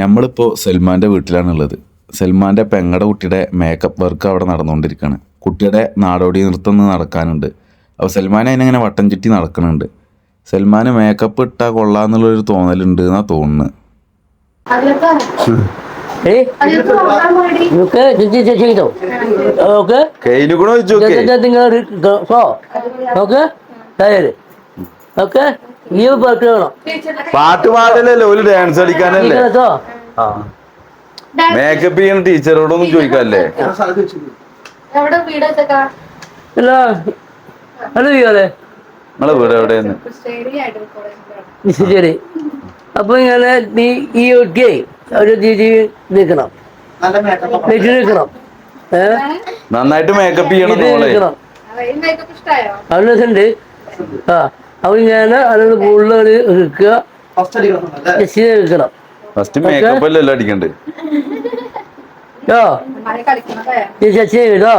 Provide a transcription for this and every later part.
നമ്മളിപ്പോൾ സൽമാന്റെ വീട്ടിലാണുള്ളത്. സൽമാന്റെ പെങ്ങടെ കുട്ടിയുടെ മേക്കപ്പ് വർക്ക് അവിടെ നടന്നുകൊണ്ടിരിക്കുകയാണ് കുട്ടിയുടെ നാടോടി നൃത്തം നടക്കാനുണ്ട്. അപ്പോൾ സൽമാൻ അതിനിങ്ങനെ വട്ടം ചുറ്റി നടക്കുന്നുണ്ട് സൽമാന് മേക്കപ്പ് ഇട്ടാൽ കൊള്ളാന്നുള്ളൊരു തോന്നലുണ്ട് എന്നാ തോന്നുന്നത് ഓക്കെ നിങ്ങൾ പാട്ട് പാടലല്ലേ? ഒരു ഡാൻസ് കളിക്കാനല്ലേ? മേക്കപ്പ് ചെയ്യുന്ന ടീച്ചറോടൊന്നും ചോദിക്കാല്ലേ നമ്മളെ വീട് എവിടെയാണ് ശരി അപ്പൊ ഇങ്ങനെ നീ ഈ ഒക്കെ ഒരു രീതി നിൽക്കണം നിൽക്കണം നന്നായിട്ട് മേക്കപ്പ് ചെയ്യണം അവനൊക്കെ ഉണ്ട് ആ. അപ്പോൾ ഞാൻ അതിന് കൂടുതൽ എടുക്കുക. ശരി ഫസ്റ്റ് മേക്കപ്പ് ഈ ഞാൻ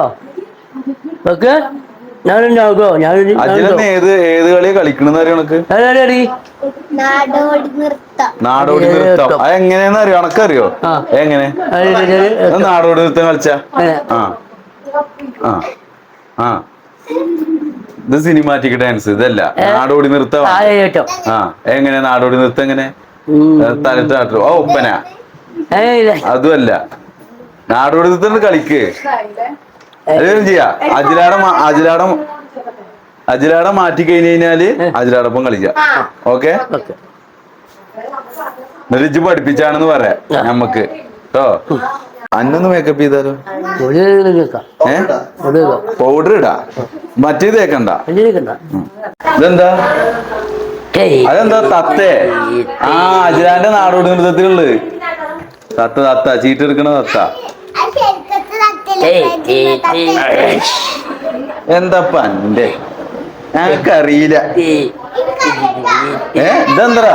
നാടോടി നൃത്തം. അത് അറിയോ? അണക്കറിയോ എങ്ങനെ? നാടോടി നൃത്തം കളിച്ച? ആ. ആ. ആ. ഇത് സിനിമാറ്റിക് ഡാൻസ് ഇതല്ല. നാടോടി നൃത്തം ആ എങ്ങനെ നാടോടി നൃത്തം എങ്ങനെ? തലത്താട്ടോ ആ ഒപ്പന അതുമല്ല. നാടോടി നൃത്തം കളിക്ക്. അതൊന്നും ചെയ്യാ. അജിലാടം അജിലാടം അജിലാടം മാറ്റി കഴിഞ്ഞു കഴിഞ്ഞാൽ അജിലാടൊപ്പം കളിക്കാം. ഓക്കെ? നിരജ് എന്നിട്ട് പഠിപ്പിച്ചാണെന്ന് പറയാം നമ്മക്ക് കേട്ടോ അന്നൊന്ന് മേക്കപ്പ് ചെയ്താലോ? പൗഡർ ഇടാ? മറ്റേ തേക്കണ്ട? ഇതെന്താ? അതെന്താ തത്തേ? ആ അജിലാന്റെ നാടോട് നൃത്തത്തിലുള്ളു തത്ത തത്ത ചീട്ടെടുക്കണ തത്ത. എന്താപ്പ അന്റെ ഞങ്ങക്കറിയില്ല ഏ ഇതെന്താ?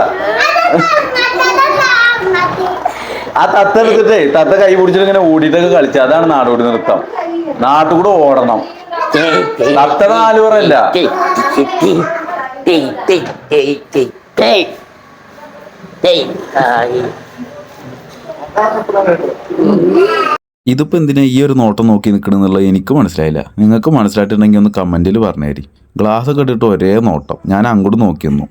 ആ തത്ത എടുത്തിട്ടേ തത്ത കൈ പിടിച്ചിട്ട് ഇങ്ങനെ ഓടിയിട്ടൊക്കെ കളിച്ചു. അതാണ് നാടോടി നൃത്തം. നാട്ടുകൂടെ ഓടണം. തത്ത നാലുപറല്ല ഇതിപ്പോ എന്തിനാ ഈ ഒരു നോട്ടം നോക്കി നിൽക്കണമെന്നുള്ളത് എനിക്ക് മനസ്സിലായില്ല. നിങ്ങൾക്ക് മനസ്സിലായിട്ടുണ്ടെങ്കിൽ ഒന്ന് കമന്റിൽ പറഞ്ഞേരി. ഗ്ലാസ് കെട്ടിട്ട് ഒരേ നോട്ടം. ഞാൻ അങ്ങോട്ട് നോക്കിയിരുന്നു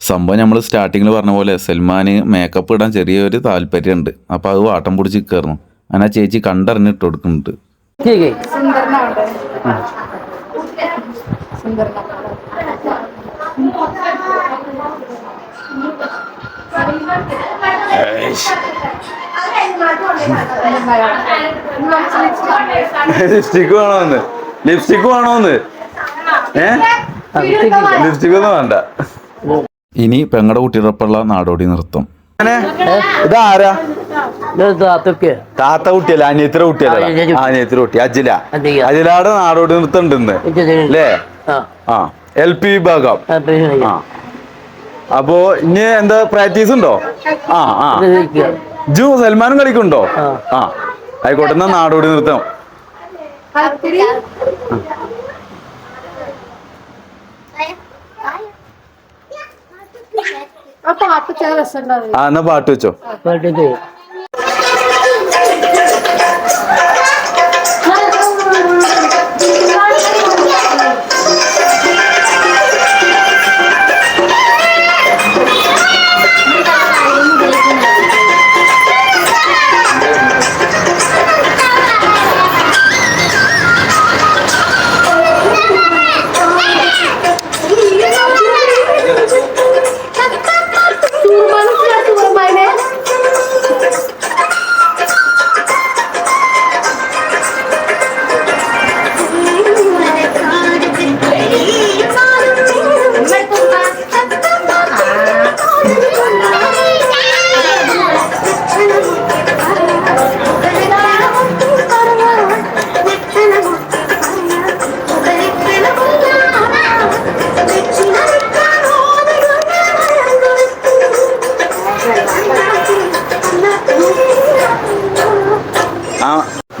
സംഭവം നമ്മൾ സ്റ്റാർട്ടിങ്ങിൽ പറഞ്ഞ പോലെ സൽമാന് മേക്കപ്പ് ഇടാൻ ചെറിയൊരു താല്പര്യമുണ്ട് അപ്പോൾ അത് വാട്ടം പിടിച്ച് കയറുന്നു അങ്ങനെ ആ ചേച്ചി കണ്ടറിഞ്ഞ് ഇട്ട് കൊടുക്കുന്നുണ്ട്. ലിപ്സ്റ്റിക്ക് വേണോന്ന്? ലിപ്സ്റ്റിക്ക് വേണോന്ന്? ഏ? ലിപ്സ്റ്റിക് ഒന്നും വേണ്ട. ഇനി പെങ്ങടെ കുട്ടിയോടൊപ്പമുള്ള നാടോടി നൃത്തം. ഇതാരാ? താത്ത കുട്ടിയല്ല? അനിയത്തിര കുട്ടിയല്ല? അനിയത്തിര കുട്ടി. അജില? അജിലാടെ നാടോടി നൃത്തം ഉണ്ട് അല്ലേ? ആ. ആ എൽ പി വിഭാഗം. അപ്പോ ഇനി എന്താ പ്രാക്ടീസ് ഉണ്ടോ? ആ ആ. ജു സൽമാനും കളിക്കുണ്ടോ ആ. ആ. ആയിക്കോട്ടെ എന്നാ നാടോടി നൃത്തം. ആ പാട്ട് ചില രസമുണ്ടാവും ആ എന്നാ പാട്ട് വെച്ചോ. പാട്ട് ആ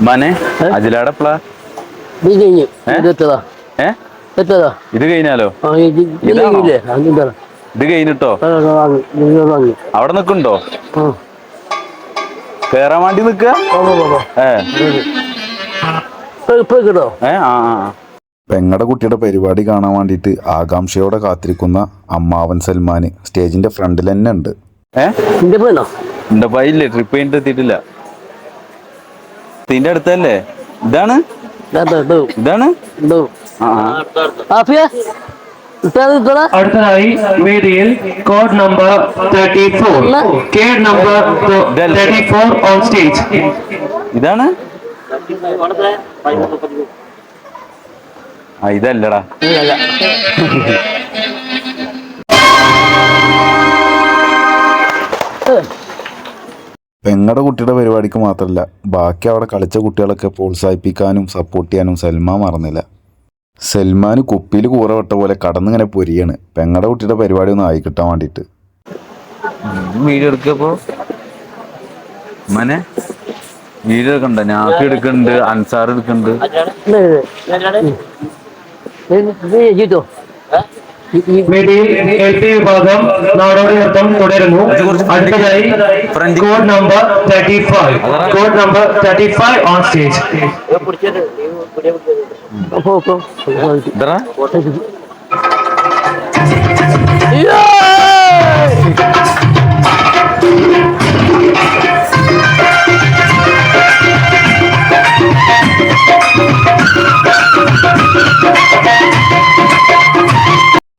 മനെ അതിലാടപ്പളാ ഇത് കഴിഞ്ഞു. ഇതെത്തതാ ഏ? എത്തതാ? ഇത് കഴിഞ്ഞാലോ? ഇത് കഴിഞ്ഞിട്ടോ? അവിടെ നിക്കുണ്ടോ കേറാൻ വേണ്ടി നിക്കുക പെങ്ങടെ കുട്ടിയുടെ പരിപാടി കാണാൻ വേണ്ടിയിട്ട് ആകാംക്ഷയോടെ കാത്തിരിക്കുന്ന അമ്മാവൻ സൽമാൻ സ്റ്റേജിന്റെ ഫ്രണ്ടിൽ തന്നെ ഉണ്ട്. ഏഹ് ട്രിപ്പ് കഴിഞ്ഞിട്ട് എത്തിയിട്ടില്ല. ഇതിന്റെ അടുത്തല്ലേ? ഇതാണ്? ഇതാണ്? ആ ആ. ആഫിയ ഇട്ടാ നിൽക്കണ അടുത്തതായി വേദിയിൽ code number thirty four code number thirty four on stage ഇതാണ്? ആ ഇതല്ലടാ. പെങ്ങടെ കുട്ടിയുടെ പരിപാടിക്ക് മാത്രമല്ല ബാക്കി അവിടെ കളിച്ച കുട്ടികളൊക്കെ പ്രോത്സാഹിപ്പിക്കാനും സപ്പോർട്ട് ചെയ്യാനും സൽമാൻ മറന്നില്ല സൽമാൻ കുപ്പിയിൽ കൂറ വിട്ട പോലെ കടന്നിങ്ങനെ പൊരിയാണ് പെങ്ങളുടെ കുട്ടിയുടെ പരിപാടി ഒന്ന് ആയി കിട്ടാൻ വേണ്ടിയിട്ട് വീഡിയോ എടുക്കപ്പോ മനെ വീഡിയോ എടുക്കണ്ട ഞാഫി എടുക്കുന്നുണ്ട് അൻസാർ എടുക്കുന്നുണ്ട് വേദിയിൽ എൽ പി വിഭാഗം നാടോടി നൃത്തം തുടരുന്നു. അടുത്തതായി code number thirty five code number thirty five on stage അപ്പോ അപ്പോ ഇതറാ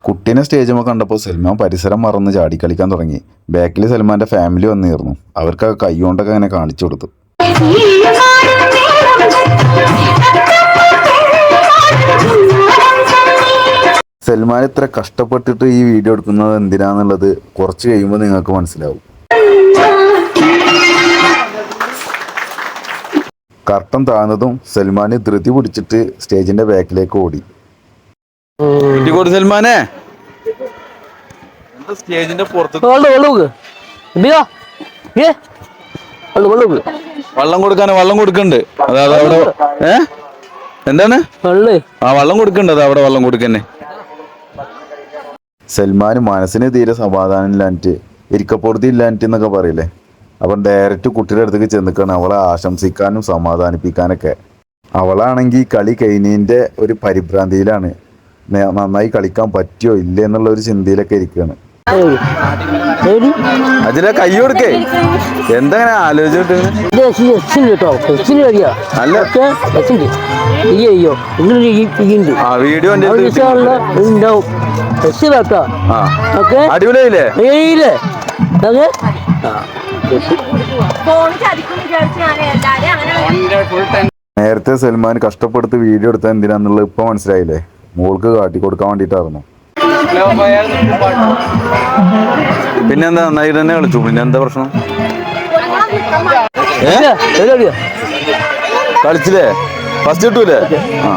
കുട്ടീനെ സ്റ്റേജുമ്പോൾ കണ്ടപ്പോൾ സൽമാൻ പരിസരം മറന്ന് ചാടിക്കളിക്കാൻ തുടങ്ങി. ബാക്കിൽ സൽമാന്റെ ഫാമിലി വന്നിരുന്നു. അവർക്ക് ആ കൈ കൊണ്ടൊക്കെ അങ്ങനെ കാണിച്ചു കൊടുത്തു. സൽമാൻ ഇത്ര കഷ്ടപ്പെട്ടിട്ട് ഈ വീഡിയോ എടുക്കുന്നത് എന്തിനാന്നുള്ളത് കുറച്ച് കഴിയുമ്പോൾ നിങ്ങൾക്ക് മനസ്സിലാവും. കർട്ടൻ താഴ്ന്നതും സൽമാൻ ധൃതി പിടിച്ചിട്ട് സ്റ്റേജിന്റെ ബാക്കിലേക്ക് ഓടി. സൽമാനെ. സ്റ്റേജിന്റെ പുറത്ത് വെള്ളം ഏ? വെള്ളം വെള്ളം നോക്ക് വള്ളം കൊടുക്കാന് വള്ളം കൊടുക്കണ്ട്. അതായത് അവിടെ. ഏ? എന്താണ്? വെള്ളേ. ആ വള്ളം കൊടുക്കണ്ട്. അത് അവിടെ വള്ളം കൊടുക്കന്നെ. സൽമാൻ മനസ്സിന് തീരെ സമാധാനം ഇല്ലാഞ്ഞിട്ട് ഇരിക്കപ്പുറത്തി ഇല്ലാഞ്ഞിട്ട് എന്നൊക്കെ പറയില്ലേ? അപ്പം ഡയറക്റ്റ് കുട്ടിയുടെ അടുത്തേക്ക് ചെന്നിക്കാണ്. അവളെ ആശംസിക്കാനും സമാധാനിപ്പിക്കാനൊക്കെ. അവളാണെങ്കിൽ കളി കഴിഞ്ഞതിന്റെ ഒരു പരിഭ്രാന്തിയിലാണ്. നന്നായി കളിക്കാൻ പറ്റിയോ ഇല്ലേ എന്നുള്ള ഒരു ചിന്തയിലൊക്കെ ഇരിക്കുകയാണ് അതിലെ കൈ കൊടുക്കേ. എന്തങ്ങനെ ആലോചിച്ചിട്ട് വീഡിയോ അടിപൊളിയായില്ലേ? നേരത്തെ സൽമാൻ കഷ്ടപ്പെടുത്ത് വീഡിയോ എടുത്താൽ എന്തിനാന്നുള്ളത് ഇപ്പൊ മനസ്സിലായില്ലേ? മോൾക്ക് കാട്ടി കൊടുക്കാൻ വേണ്ടിട്ടായിരുന്നു പിന്നെന്താ നന്നായി തന്നെ കളിച്ചു? പിന്നെ എന്താ പ്രശ്നം? കളിച്ചില്ലേ? ഫസ്റ്റ് കിട്ടൂലേ? ആ.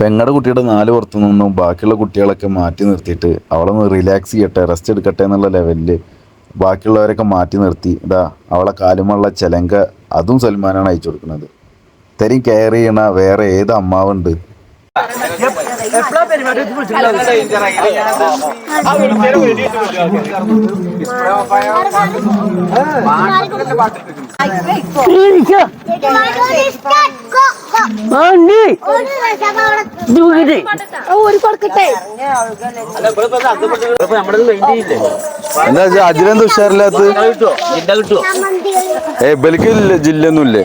പെങ്ങടെ കുട്ടിയുടെ നാല് പുറത്തു നിന്നും ബാക്കിയുള്ള കുട്ടികളൊക്കെ മാറ്റി നിർത്തിയിട്ട് അവളെ ഒന്ന് റിലാക്സ് ചെയ്യട്ടെ റെസ്റ്റ് എടുക്കട്ടെ എന്നുള്ള ലെവലിൽ ബാക്കിയുള്ളവരൊക്കെ മാറ്റി നിർത്തി. ഇതാ അവളെ കാലുമുള്ള ചെലങ്ക അതും സൽമാനാണ് അയച്ചു കൊടുക്കുന്നത്. ഇത്രയും കെയർ ചെയ്യണ വേറെ ഏത് അമ്മാവുണ്ട്? ഇരിക്കോ. എന്താ അജിലെന്ത് ഉഷാറില്ലാത്ത ഏ ബലിക്ക് ജില്ലൊന്നുമില്ലേ?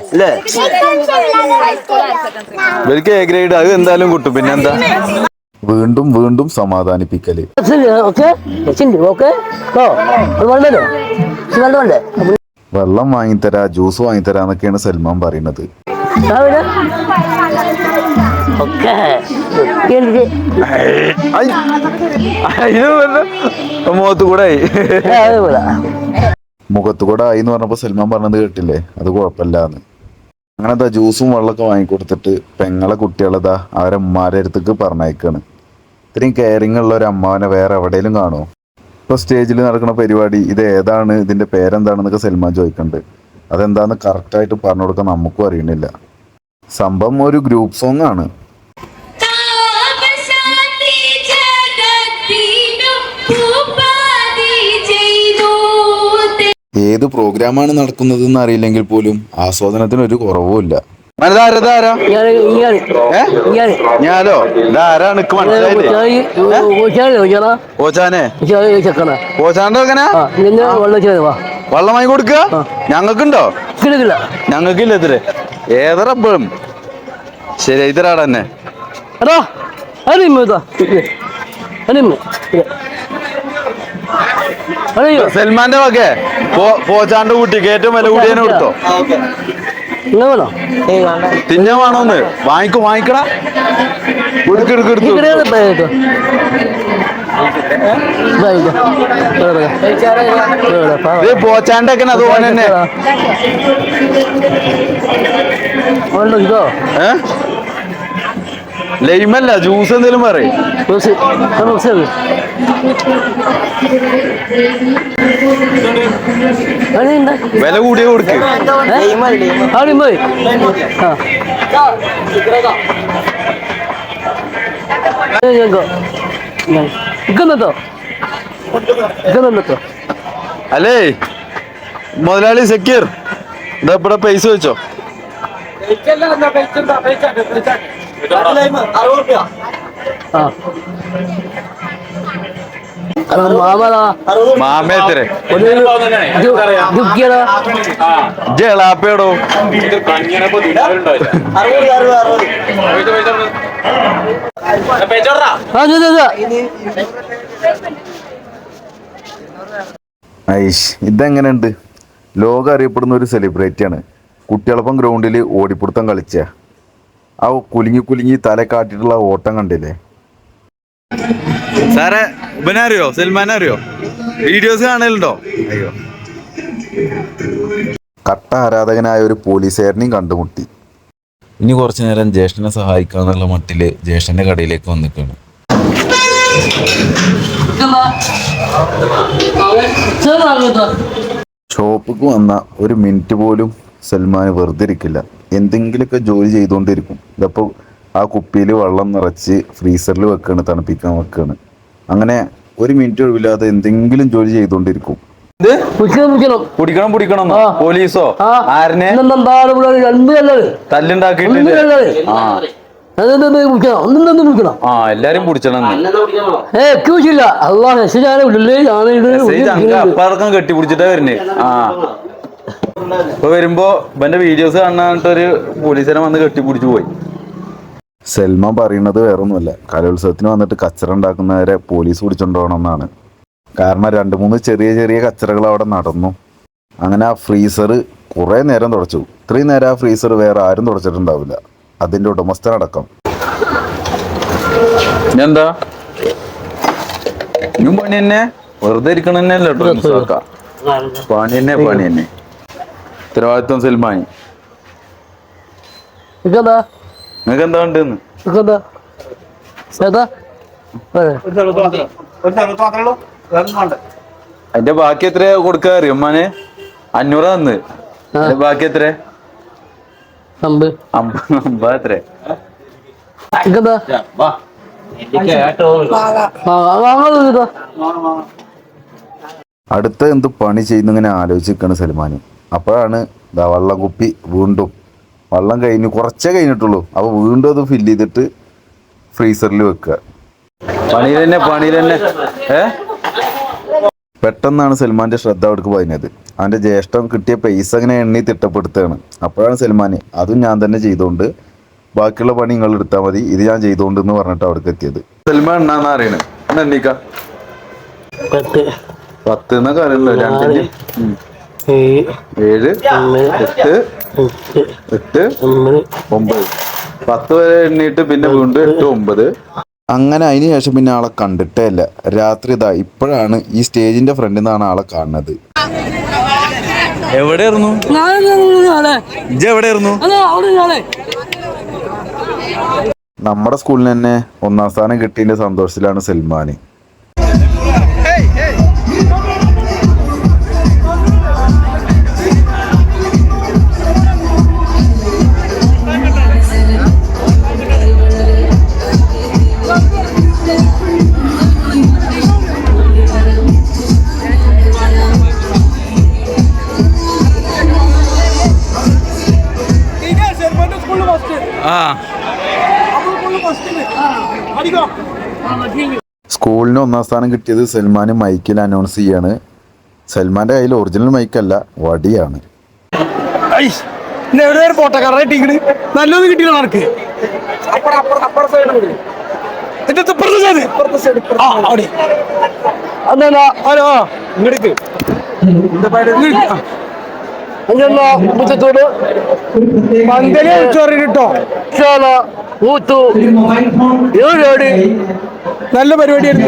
ബലിക്ക് എ ഗ്രേഡ് അത് എന്തായാലും കിട്ടും പിന്നെന്താ? വീണ്ടും വീണ്ടും സമാധാനിപ്പിക്കൽ. വെള്ളം വാങ്ങിത്തരാ ജ്യൂസ് വാങ്ങിത്തരാന്നൊക്കെയാണ് സൽമാൻ പറയുന്നത്. മുഖത്ത് കൂടെ ആയി മുഖത്ത് എന്ന് പറഞ്ഞപ്പോ സൽമാൻ പറഞ്ഞത് കേട്ടില്ലേ? അത് കുഴപ്പമില്ലാന്ന്. എന്താ ജ്യൂസും വെള്ളമൊക്കെ വാങ്ങിക്കൊടുത്തിട്ട് പെങ്ങളെ കുട്ടികളെതാ അവരെ ഉമ്മാരെ അടുത്തേക്ക് പറഞ്ഞയക്കാണ്. ഇത്രയും കെയറിങ് ഉള്ള ഒരു അമ്മാവനെ വേറെ എവിടെയെങ്കിലും കാണുമോ ഇപ്പൊ സ്റ്റേജിൽ നടക്കുന്ന പരിപാടി ഇത് ഏതാണ്? ഇതിന്റെ പേരെന്താണെന്നൊക്കെ സൽമാൻ ചോദിക്കുന്നുണ്ട് അതെന്താന്ന് കറക്റ്റായിട്ട് പറഞ്ഞു കൊടുക്കാൻ നമുക്കും അറിയണില്ല സംഭവം ഒരു ഗ്രൂപ്പ് സോങ് ആണ് ഏത് പ്രോഗ്രാമാണ് നടക്കുന്നത് എന്ന് അറിയില്ലെങ്കിൽ പോലും ആസ്വാദനത്തിന് ഒരു കുറവുമില്ല ഞാനോ ഇതാരാണ് ഓച്ചാനെ ഓച്ചാനെ വെള്ളം വാങ്ങി കൊടുക്കുക ഞങ്ങൾക്കുണ്ടോ? ഞങ്ങൾക്കില്ല ഇതിൽ. ഏതറപ്പോഴും ശരി ഇതരാടെ തന്നെ. എടാ അറിയോ സൽമാന്റെ വകെ. പോച്ചാണ്ട് കുട്ടിക്ക് ഏറ്റവും വില കൂടിയതിനെ കൊടുത്തോ? തിന്നാൻ വേണോന്ന്? വാങ്ങിക്കോ വാങ്ങിക്കടാ. എടുക്ക് ഇത് പോച്ചാണ്ടൊക്കെ അതുപോലെ തന്നെ. ഇതോ? ഏ? ലൈമല്ല ജ്യൂസ് എന്തെങ്കിലും പറയും. വില കൂടിയ കൊടുക്ക്. ഞങ്ങൾക്ക് ആ. ഇക്കുന്നോ ഇക്കുന്നോ അല്ലേ? മുതലാളി സെക്യൂർ ഇതാ ഇവിടെ പൈസ വെച്ചോ. മാമേത്തരെ ഐഷ് ഇതെങ്ങനെയുണ്ട്? ലോകം അറിയപ്പെടുന്ന ഒരു സെലിബ്രിറ്റിയാണ് കുട്ടികളൊപ്പം ഗ്രൗണ്ടിൽ ഓടിപ്പിടുത്തം കളിച്ച. ആ കുലുങ്ങി കുലുങ്ങി തല കാട്ടിട്ടുള്ള ഓട്ടം കണ്ടില്ലേ? സാറേ ഇവനെ അറിയോ സൽമാനെ അറിയോ വീഡിയോസ് കാണലുണ്ടോ? അയ്യോ കട്ട ആരാധകനായ ഒരു പോലീസുകാരനെയും കണ്ടുമുട്ടി. ഇനി കുറച്ചു നേരം ജ്യേഷ്ഠനെ സഹായിക്കാന്നുള്ള മട്ടിൽ ജ്യേഷ്ഠന്റെ കടയിലേക്ക് വന്നിട്ടാണ് ചെറുതാകട്ടോ ഷോപ്പിക്ക് വന്ന ഒരു മിനിറ്റ് പോലും സൽമാൻ വെറുതെ ഇരിക്കില്ല. എന്തെങ്കിലുമൊക്കെ ജോലി ചെയ്തുകൊണ്ടിരിക്കും. ഇതപ്പോൾ ആ കുപ്പിയിൽ വെള്ളം നിറച്ച് ഫ്രീസറിൽ വെക്കാണ് തണുപ്പിക്കാൻ വെക്കാണ്. അങ്ങനെ ഒരു മിനിറ്റ് ഒഴിവില്ലാതെ എന്തെങ്കിലും ജോലി ചെയ്തുകൊണ്ടിരിക്കും. പിടിക്കണം പിടിക്കണം. പോലീസോ? ആരനെ? എല്ലാരും പിടിച്ചണം അപ്പറക്കം കെട്ടി പിടിച്ചിട്ടാ വരുന്നേ. ആ. ഇപ്പൊ വരുമ്പോ ഇവന്റെ വീഡിയോസ് കാണാനിട്ടൊരു വന്ന് കെട്ടി പിടിച്ചു പോയി. സൽമ പറയുന്നത് വേറൊന്നുമല്ല. കലോത്സവത്തിന് വന്നിട്ട് കച്ചറ ഉണ്ടാക്കുന്നവരെ പോലീസ് പിടിച്ചോണ്ടോണമെന്നാണ് കാരണം രണ്ട് മൂന്ന് ചെറിയ ചെറിയ കച്ചറകൾ അവിടെ നടന്നു. അങ്ങനെ ആ ഫ്രീസർ കുറേ നേരം തുടച്ചു. ഇത്രയും നേരം ആ ഫ്രീസർ വേറെ ആരും തുടച്ചിട്ടുണ്ടാവില്ല. അതിന്റെ ഉടമസ്ഥനടക്കം. എന്താ ഇനിയും പണി തന്നെ? വെറുതെ ഇരിക്കണല്ലോ പണി തന്നെ പണി തന്നെ. ഉത്തരവാദിത്വം സൽമാനി. നിങ്ങൾക്ക് എന്താ ഉണ്ടെന്ന് ഇക്കെന്താ ഏതാ? അതിന്റെ ബാക്കി എത്ര കൊടുക്കാ? അറിയോ ഉമ്മാന് അഞ്ഞൂറ് തന്ന്. ബാക്കി എത്ര അടുത്ത എന്ത് പണി ചെയ്യുന്നിങ്ങനെ ആലോചിക്കാണ് സൽമാൻ അപ്പോഴാണ് ദാ വള്ളം കുപ്പി വീണ്ടും. വള്ളം കഴിഞ്ഞ് കുറച്ചേ കഴിഞ്ഞിട്ടുള്ളൂ. അപ്പൊ വീണ്ടും അത് ഫില്ല് ചെയ്തിട്ട് ഫ്രീസറിൽ വെക്കുക. പണി തന്നെ പണി തന്നെ ഏ? പെട്ടെന്നാണ് സൽമാന്റെ ശ്രദ്ധ അവിടേക്ക് പോയത് അവന്റെ ജ്യേഷ്ഠം കിട്ടിയ പൈസ അങ്ങനെ എണ്ണി തിട്ടപ്പെടുത്തുകയാണ് അപ്പോഴാണ് സൽമാൻ അതും ഞാൻ തന്നെ ചെയ്തുകൊണ്ട് ബാക്കിയുള്ള പണി നിങ്ങൾ എടുത്താൽ മതി ഇത് ഞാൻ ചെയ്തുകൊണ്ട് എന്ന് പറഞ്ഞിട്ട് അവിടേക്ക് എത്തിയത്. സൽമാൻ എണ്ണാന്ന് അറിയണം എണ്ണീക്ക. പത്ത്. പത്ത് എന്നൊക്കെ അറിയണല്ലോ രണ്ടിന്. ഉം. ഏഴ്. എട്ട്. എട്ട്. ഒമ്പത്. പത്ത് വരെ എണ്ണീട്ട് പിന്നെ വീണ്ടും എട്ട് ഒമ്പത്. അങ്ങനെ അതിന് ശേഷം പിന്നെ ആളെ കണ്ടിട്ടേ ഇല്ല. രാത്രി ഇതാ ഇപ്പോഴാണ് ഈ സ്റ്റേജിന്റെ ഫ്രണ്ടിൽ നിന്നാണ് ആളെ കാണുന്നത്. എവിടെയായിരുന്നു? നമ്മുടെ സ്കൂളിൽ തന്നെ ഒന്നാം സ്ഥാനം കിട്ടിയതിന്റെ സന്തോഷത്തിലാണ് സൽമാൻ സ്കൂളിന് ഒന്നാം സ്ഥാനം കിട്ടിയത് സൽമാൻ മൈക്കിൽ അനൗൺസ് ചെയ്യാണ്. സൽമാന്റെ കയ്യിൽ ഒറിജിനൽ മൈക്കല്ല വടിയാണ്. നല്ലൊന്നും കിട്ടിയില്ല ഹലോ ഇങ്ങോട്ട് മുറ്റത്തോട്. പന്തൽ ഊത്തു. ഏഴാട് നല്ല പരിപാടിയായിരുന്നു.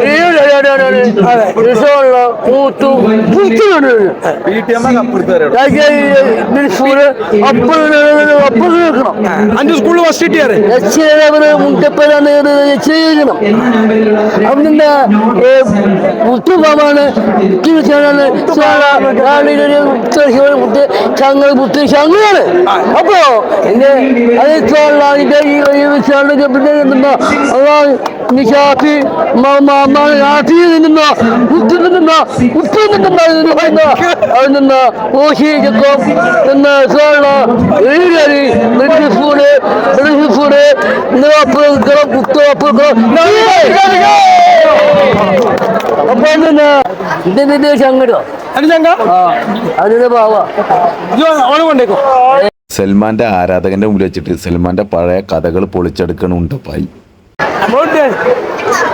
അഞ്ച് സ്കൂളിൽ ഫസ്റ്റ് കിട്ടിയാറ് ചെയ്യണം അവന്റെ മുത്തുമാമാണ് മുത്ത് ചങ്ങൾ മുത്ത് ചങ്ങാണ് അപ്പോ പിന്നെ എന്തുണ്ടോ ആരാധകന്റെ നിശാഫി നാട്ടി നിന്ന ഉത്തു നിന്ന ഉത്തു നിന്ന അത് നിന്ന ഓശി ചക്കം നിന്ന സോള എഴുതി ബ്രിട്ടീഷ് ഫുഡ് ബ്രിട്ടീഷ് ഫുഡ് അപ്പുറം കുത്തു അപ്പൊ പിന്നെ ഇതിന്റെ ചങ്ങടോ? ആ അതിന്റെ ഭാവ ഓണം കൊണ്ടേക്കോ. സൽമാന്റെ ആരാധകന്റെ മുമ്പിൽ വെച്ചിട്ട് സൽമാന്റെ പഴയ കഥകൾ പൊളിച്ചെടുക്കണുണ്ട് ഉണ്ടപ്പായി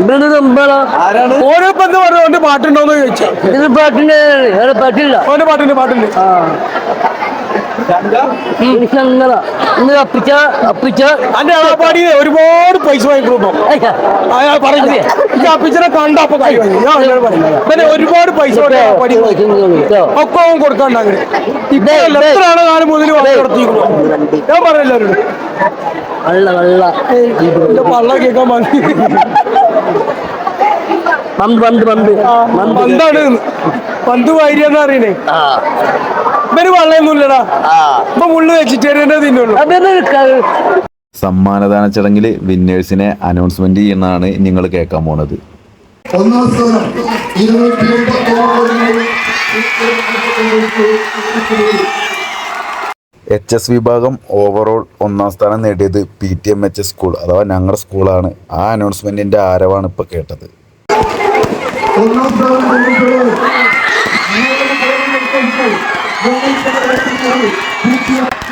ഇവിടെ നമ്പറാ ഓരോ ഇപ്പൊ എന്ത് പറഞ്ഞു ഓന്റെ പാട്ടുണ്ടോന്ന് ചോദിച്ചാ. ഇത് പാട്ടിന്റെ വേറെ പാട്ടില്ല. ഓന്റെ പാട്ടുണ്ട് പാട്ടുണ്ട് ചങ്ങല ഇന്ന് അപ്പിച്ച അപ്പിച്ച. അന്റെ പാടി ഒരുപാട് പൈസ അയാൾ പറഞ്ഞു അപ്പിച്ചനെ കണ്ട അപ്പൊ വാങ്ങി പിന്നെ ഒരുപാട് പൈസ വാങ്ങി. ഒക്കെ അവൻ കൊടുക്കാണ്ട് അങ്ങനെ. ഇപ്പൊ കാലം മുതൽ നടത്തിയിരുന്നു ഞാൻ പറഞ്ഞു എല്ലാവരോടും വെള്ള വെള്ള. പള്ള കേൾക്കാൻ വാങ്ങി പന്ത് പന്ത് പന്ത്. പന്ത്. പന്താണ്. പന്ത് വാരിയെന്ന് അറിയണേ. ആ. ഇവർ വള്ളയൊന്നുമില്ലടാ. ഇപ്പൊ മുള്ളു വെജിറ്റേറിയനെ തിന്നുള്ളൂ. സമ്മാനദാന ചടങ്ങിൽ വിന്നേഴ്സിനെ അനൗൺസ്മെന്റ് ചെയ്യുന്നതാണ് നിങ്ങൾ കേൾക്കാൻ പോണത്. ഒന്നാം സ്ഥാനം ഇരുന്നൂറ്റി എച്ച് എസ് വിഭാഗം ഓവറോൾ ഒന്നാം സ്ഥാനം നേടിയത് P T M H S school അഥവാ ഞങ്ങളുടെ സ്കൂളാണ് ആ അനൗൺസ്മെന്റിന്റെ ആരവാണ് ഇപ്പോൾ കേട്ടത്.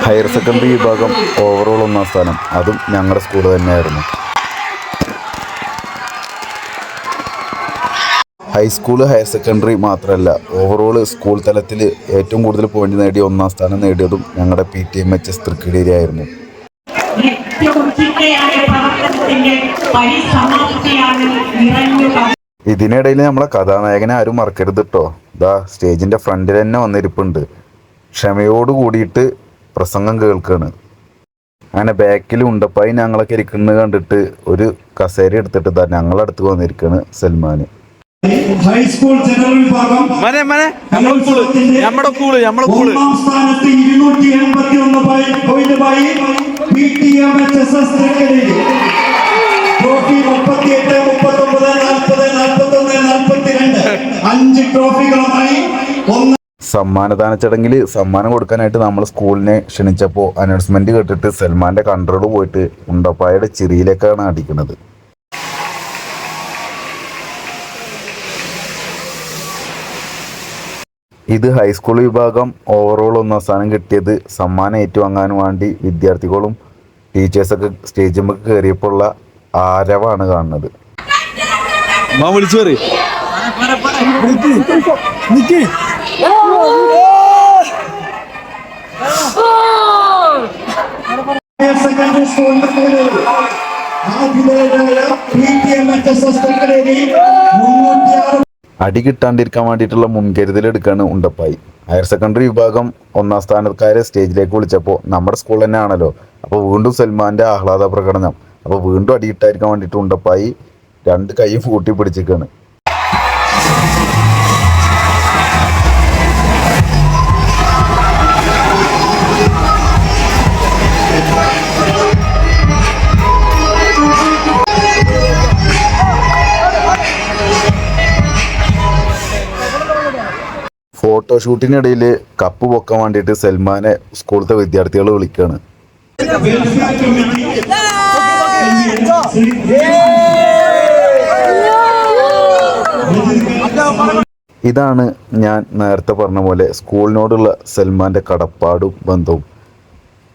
ഹയർ സെക്കൻഡറി വിഭാഗം ഓവറോൾ ഒന്നാം സ്ഥാനം അതും ഞങ്ങളുടെ സ്കൂൾ തന്നെയായിരുന്നു. ഹൈസ്കൂൾ ഹയർ സെക്കൻഡറി മാത്രമല്ല ഓവറോൾ സ്കൂൾ തലത്തിൽ ഏറ്റവും കൂടുതൽ പോയിന്റ് നേടി ഒന്നാം സ്ഥാനം നേടിയതും ഞങ്ങളുടെ P T M H S തൃക്കിടിയിലായിരുന്നു ഇതിനിടയിൽ നമ്മളെ കഥാനായകനെ ആരും മറക്കരുത് കേട്ടോ ദാ സ്റ്റേജിന്റെ ഫ്രണ്ടിൽ തന്നെ വന്നിരിപ്പുണ്ട്. ക്ഷമയോട് കൂടിയിട്ട് പ്രസംഗം കേൾക്കാണ്. അങ്ങനെ ബാക്കിൽ ഉണ്ടപ്പായി ഞങ്ങളൊക്കെ ഇരിക്കുന്നത് കണ്ടിട്ട് ഒരു കസേര എടുത്തിട്ട് ഇതാ ഞങ്ങളടുത്ത് വന്നിരിക്കുകയാണ് സൽമാൻ ഹൈസ്കൂൾ ജനറൽ വിഭാഗം. നമ്മുടെ സ്കൂൾ നമ്മുടെ സ്കൂൾ ഒന്നാം സ്ഥാനത്ത് ഇരുന്നൂറ്റി എൺപത്തി ഒന്ന് പോയിന്റുമായി P T M H S S trophy മുപ്പത്തിയെട്ട് മുപ്പത്തി ഒമ്പത് നാൽപ്പത് നാൽപ്പത്തി ഒന്ന് നാൽപ്പത്തിരണ്ട് അഞ്ച് ട്രോഫികളുമായി ഒന്ന് സമ്മാനദാന ചടങ്ങിൽ സമ്മാനം കൊടുക്കാനായിട്ട് നമ്മൾ സ്കൂളിനെ ക്ഷണിച്ചപ്പോൾ അനൗൺസ്മെന്റ് കേട്ടിട്ട് സൽമാന്റെ കൺട്രോൾ പോയിട്ട് ഉണ്ടപ്പായുടെ ചിറിയിലേക്കാണ് അടിക്കുന്നത്. ഇത് ഹൈസ്കൂൾ വിഭാഗം ഓവറോൾ ഒന്നാം സ്ഥാനം കിട്ടിയത് സമ്മാനം ഏറ്റുവാങ്ങാൻ വേണ്ടി വിദ്യാർത്ഥികളും ടീച്ചേഴ്സൊക്കെ സ്റ്റേജിൽ കയറിയപ്പോൾ ഉള്ള ആരവാണ് കാണുന്നത്. ഹയർ സെക്കൻഡറി സ്കൂളിന്റെ ആതിഥേയരായ P T M H S S മുന്നൂറ്റിയാറ് അടി കിട്ടാണ്ടിരിക്കാൻ വേണ്ടിയിട്ടുള്ള മുൻകരുതൽ എടുക്കാണ് ഉണ്ടപ്പായി. ഹയർ സെക്കൻഡറി വിഭാഗം ഒന്നാം സ്ഥാനക്കാരെ സ്റ്റേജിലേക്ക് വിളിച്ചപ്പോൾ നമ്മുടെ സ്കൂൾ തന്നെ ആണല്ലോ അപ്പോൾ വീണ്ടും സൽമാന്റെ ആഹ്ലാദ പ്രകടനം. അപ്പോൾ വീണ്ടും അടി കിട്ടാതിരിക്കാൻ വേണ്ടിയിട്ട് ഉണ്ടപ്പായി രണ്ട് കൈയും കൂട്ടി പിടിച്ചിരിക്കുകയാണ് ഫോട്ടോഷൂട്ടിനിടയിൽ കപ്പ് പൊക്കാൻ വേണ്ടിയിട്ട് സൽമാനെ സ്കൂളത്തെ വിദ്യാർത്ഥികൾ വിളിക്കുകയാണ് ഇതാണ് ഞാൻ നേരത്തെ പറഞ്ഞ പോലെ സ്കൂളിനോടുള്ള സൽമാന്റെ കടപ്പാടും ബന്ധവും.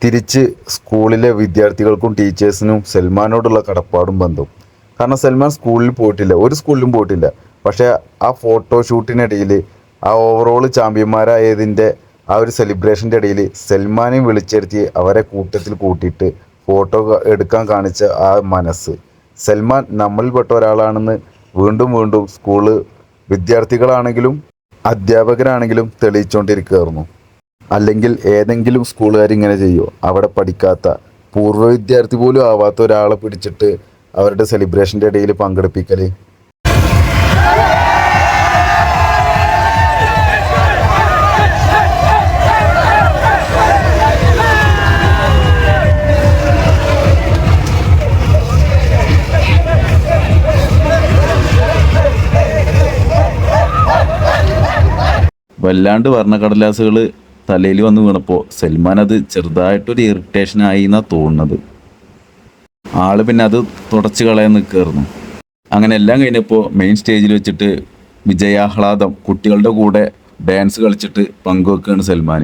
തിരിച്ച് സ്കൂളിലെ വിദ്യാർത്ഥികൾക്കും ടീച്ചേഴ്സിനും സൽമാനോടുള്ള കടപ്പാടും ബന്ധവും. കാരണം സൽമാൻ സ്കൂളിൽ പോയിട്ടില്ല ഒരു സ്കൂളിലും പോയിട്ടില്ല. പക്ഷേ ആ ഫോട്ടോഷൂട്ടിനിടയിൽ ആ ഓവറോൾ ചാമ്പ്യന്മാരായതിന്റെ ആ ഒരു സെലിബ്രേഷന്റെ ഇടയിൽ സൽമാനെയും വിളിച്ചിരുത്തി അവരെ കൂട്ടത്തിൽ കൂട്ടിയിട്ട് ഫോട്ടോ എടുക്കാൻ കാണിച്ച ആ മനസ്സ്. സൽമാൻ നമ്മളിൽപ്പെട്ട ഒരാളാണെന്ന് വീണ്ടും വീണ്ടും സ്കൂൾ വിദ്യാർത്ഥികളാണെങ്കിലും അധ്യാപകരാണെങ്കിലും തെളിയിച്ചുകൊണ്ടിരിക്കുകയായിരുന്നു അല്ലെങ്കിൽ ഏതെങ്കിലും സ്കൂളുകാർ ഇങ്ങനെ ചെയ്യുമോ അവിടെ പഠിക്കാത്ത പൂർവ വിദ്യാർത്ഥി പോലും ആവാത്ത ഒരാളെ പിടിച്ചിട്ട് അവരുടെ സെലിബ്രേഷന്റെ ഇടയിൽ പങ്കെടുപ്പിക്കൽ വല്ലാണ്ട് വർണക്കടലാസുകൾ തലയിൽ വന്ന് വീണപ്പോൾ സൽമാൻ അത് ചെറുതായിട്ടൊരു ഇറിറ്റേഷനായി എന്നാണ് തോന്നുന്നത്. ആൾ പിന്നെ അത് തുടച്ച് കളയാൻ നിൽക്കുകയായിരുന്നു അങ്ങനെ എല്ലാം കഴിഞ്ഞപ്പോൾ മെയിൻ സ്റ്റേജിൽ വെച്ചിട്ട് വിജയാഹ്ലാദം കുട്ടികളുടെ കൂടെ ഡാൻസ് കളിച്ചിട്ട് പങ്കുവെക്കുകയാണ് സൽമാൻ